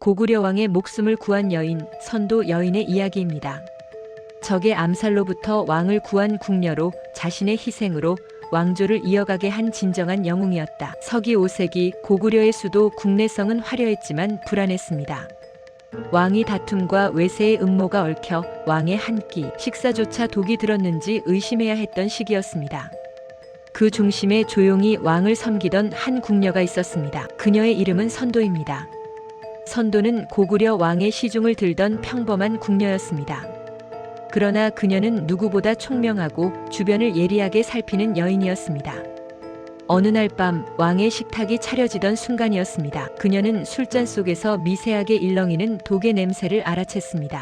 고구려 왕의 목숨을 구한 여인, 선도 여인의 이야기입니다. 적의 암살로부터 왕을 구한 궁녀로 자신의 희생으로 왕조를 이어가게 한 진정한 영웅이었다. 서기 5세기 고구려의 수도 국내성은 화려했지만 불안했습니다. 왕이 다툼과 외세의 음모가 얽혀 왕의 한 끼, 식사조차 독이 들었는지 의심해야 했던 시기였습니다. 그 중심에 조용히 왕을 섬기던 한 궁녀가 있었습니다. 그녀의 이름은 선도입니다. 선도는 고구려 왕의 시중을 들던 평범한 궁녀였습니다. 그러나 그녀는 누구보다 총명하고 주변을 예리하게 살피는 여인이었습니다. 어느 날 밤 왕의 식탁이 차려지던 순간이었습니다. 그녀는 술잔 속에서 미세하게 일렁이는 독의 냄새를 알아챘습니다.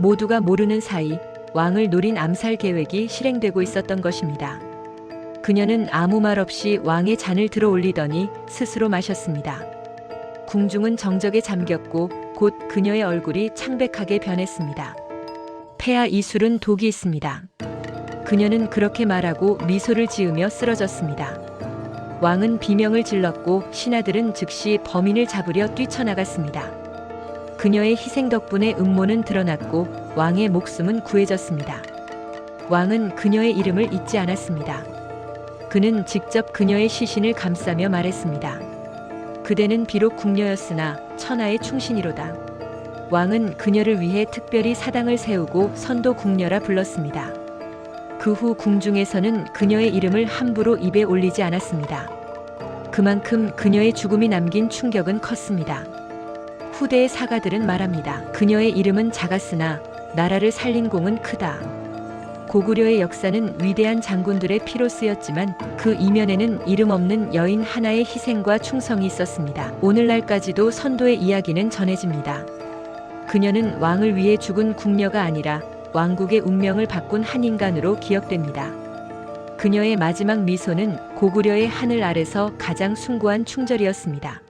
모두가 모르는 사이 왕을 노린 암살 계획이 실행되고 있었던 것입니다. 그녀는 아무 말 없이 왕의 잔을 들어 올리더니 스스로 마셨습니다. 궁중은 정적에 잠겼고 곧 그녀의 얼굴이 창백하게 변했습니다. 폐하 이 술은 독이 있습니다. 그녀는 그렇게 말하고 미소를 지으며 쓰러졌습니다. 왕은 비명을 질렀고 신하들은 즉시 범인을 잡으려 뛰쳐나갔습니다. 그녀의 희생 덕분에 음모는 드러났고 왕의 목숨은 구해졌습니다. 왕은 그녀의 이름을 잊지 않았습니다. 그는 직접 그녀의 시신을 감싸며 말했습니다. 그대는 비록 궁녀였으나 천하의 충신이로다. 왕은 그녀를 위해 특별히 사당을 세우고 선도 궁녀라 불렀습니다. 그 후 궁중에서는 그녀의 이름을 함부로 입에 올리지 않았습니다. 그만큼 그녀의 죽음이 남긴 충격은 컸습니다. 후대의 사가들은 말합니다. 그녀의 이름은 작았으나 나라를 살린 공은 크다. 고구려의 역사는 위대한 장군들의 피로 쓰였지만 그 이면에는 이름 없는 여인 하나의 희생과 충성이 있었습니다. 오늘날까지도 선도의 이야기는 전해집니다. 그녀는 왕을 위해 죽은 궁녀가 아니라 왕국의 운명을 바꾼 한 인간으로 기억됩니다. 그녀의 마지막 미소는 고구려의 하늘 아래서 가장 숭고한 충절이었습니다.